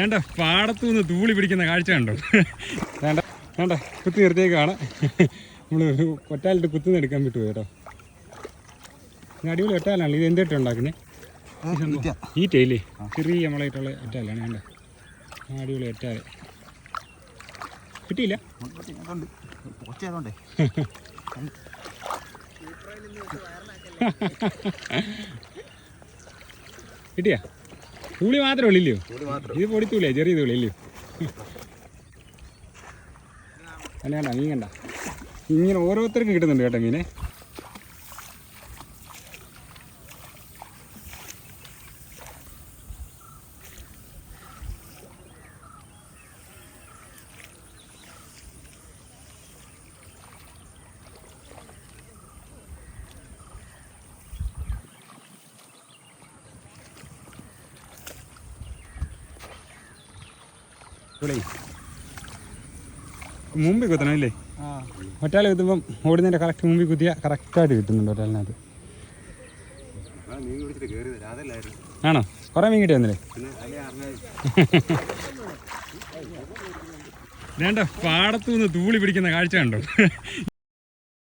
വേണ്ട പാടത്തു നിന്ന് തൂളി പിടിക്കുന്ന കാഴ്ച കണ്ടോ? വേണ്ട വേണ്ട കുത്തി നിർത്തിയേക്കാണ് നമ്മൾ ഒരു കൊറ്റാലിട്ട് കുത്തുന്ന എടുക്കാൻ പറ്റുമോ കേട്ടോ അടിപൊളി ഒറ്റാലാണ്. ഇത് എന്തിട്ട് ഉണ്ടാക്കുന്നത് ഈറ്റയില്ലേ ചെറിയ നമ്മളായിട്ടുള്ള ഒറ്റാലാണ്. വേണ്ട. അടിപൊളി ഒറ്റാൽ. കിട്ടിയില്ല? കിട്ടിയാ? തൂളി മാത്രമേ ഉള്ളില്ലയോ? ഇത് പൊടിത്തൂലേ ചെറിയ തൂളി ഇല്ലയോ? അല്ല വേണ്ട മീൻ കണ്ട ഇങ്ങനെ ഓരോരുത്തർക്കും കിട്ടുന്നുണ്ട് കേട്ടോ മീനെ. മുമ്പിൽ കുത്തണം ഇല്ലേ ഒറ്റാൽ കുത്തുമ്പം ഓടുന്നതിന്റെ കറക്റ്റ് മുമ്പിൽ കുത്തിയ കറക്റ്റായിട്ട് കിട്ടുന്നുണ്ട് ഒറ്റാലിനകത്ത് ആണോ? കുറേ മീൻ കിട്ടി വന്നില്ലേ വേണ്ട പാടത്തുനിന്ന് തൂളി പിടിക്കുന്ന കാഴ്ച കണ്ടോ?